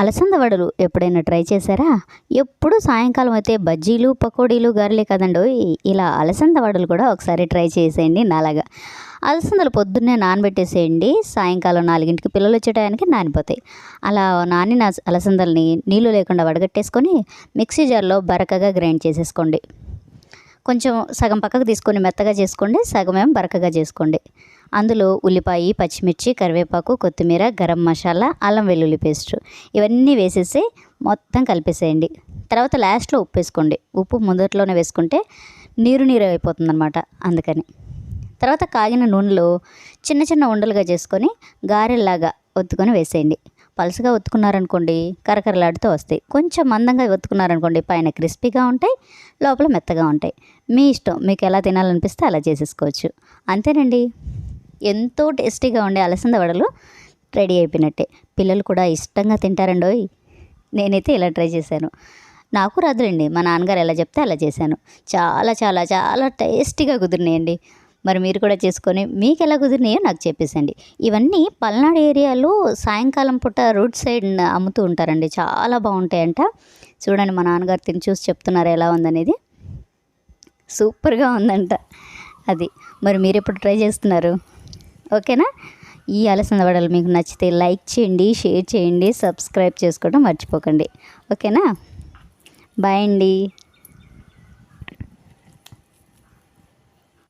అలసంద వడలు ఎప్పుడైనా ట్రై చేశారా? ఎప్పుడు సాయంకాలం అయితే బజ్జీలు పకోడీలు గారెలే కదండి ఇలా అలసంద వడలు కూడా ఒకసారి ట్రై చేసేయండి నాలాగా. అలసందలు పొద్దున్నే నానబెట్టేసేయండి. సాయంకాలం నాలుగింటికి పిల్లలు వచ్చే టయానికి నానిపోతాయి. అలా నానిన అలసందల్ని నీళ్ళు లేకుండా వడగట్టేసుకొని మిక్సీ జార్లో బరకగా గ్రైండ్ చేసేసుకోండి. కొంచెం సగం పక్కకు తీసుకొని మెత్తగా చేసుకోండి సగం బరకగా చేసుకోండి. అందులో ఉల్లిపాయ పచ్చిమిర్చి కరివేపాకు కొత్తిమీర గరం మసాలా అల్లం వెల్లుల్లి పేస్ట్. ఇవన్నీ వేసేసి మొత్తం కలిపేసేయండి. తర్వాత లాస్ట్లో ఉప్పు వేసుకోండి. ఉప్పు మొదట్లోనే వేసుకుంటే నీరు నీరు అయిపోతుంది అనమాట అందుకని. తర్వాత కాగిన నూనెలో చిన్న చిన్న ఉండలుగా చేసుకొని గారెల్లాగా ఒత్తుకొని వేసేయండి. పలుసుగా ఒత్తుకున్నారనుకోండి కరకరలాడుతూ వస్తాయి. కొంచెం మందంగా ఒత్తుకున్నారనుకోండి పైన క్రిస్పీగా ఉంటాయి లోపల మెత్తగా ఉంటాయి. మీ ఇష్టం. మీకు ఎలా తినాలనిపిస్తే అలా చేసేసుకోవచ్చు. అంతేనండి. ఎంతో టేస్టీగా ఉండే అలసంద వడలు రెడీ అయిపోయినట్టే. పిల్లలు కూడా ఇష్టంగా తింటారండోయ్ నేనైతే ఇలా ట్రై చేశాను. నాకు రాదులేండి మా నాన్నగారు ఎలా చెప్తే అలా చేశాను. చాలా చాలా చాలా టేస్టీగా కుదిరినాయండి. మరి మీరు కూడా చేసుకొని మీకు ఎలా కుదిరినాయో నాకు చెప్పేసండి. ఇవన్నీ పల్నాడు ఏరియాలో సాయంకాలం పూట రోడ్ సైడ్ అమ్ముతూ ఉంటారండి. చాలా బాగుంటాయంట. చూడండి మా నాన్నగారు తిని చూసి చెప్తున్నారు ఎలా ఉందనేది. సూపర్గా ఉందంట అది. మరి మీరు ఎప్పుడు ట్రై చేస్తున్నారు? ఓకేనా? ఈ అలసంద వడలు మీకు నచ్చితే లైక్ చేయండి షేర్ చేయండి సబ్స్క్రైబ్ చేసుకోవడం మర్చిపోకండి. ఓకేనా? బాయ్ అండి.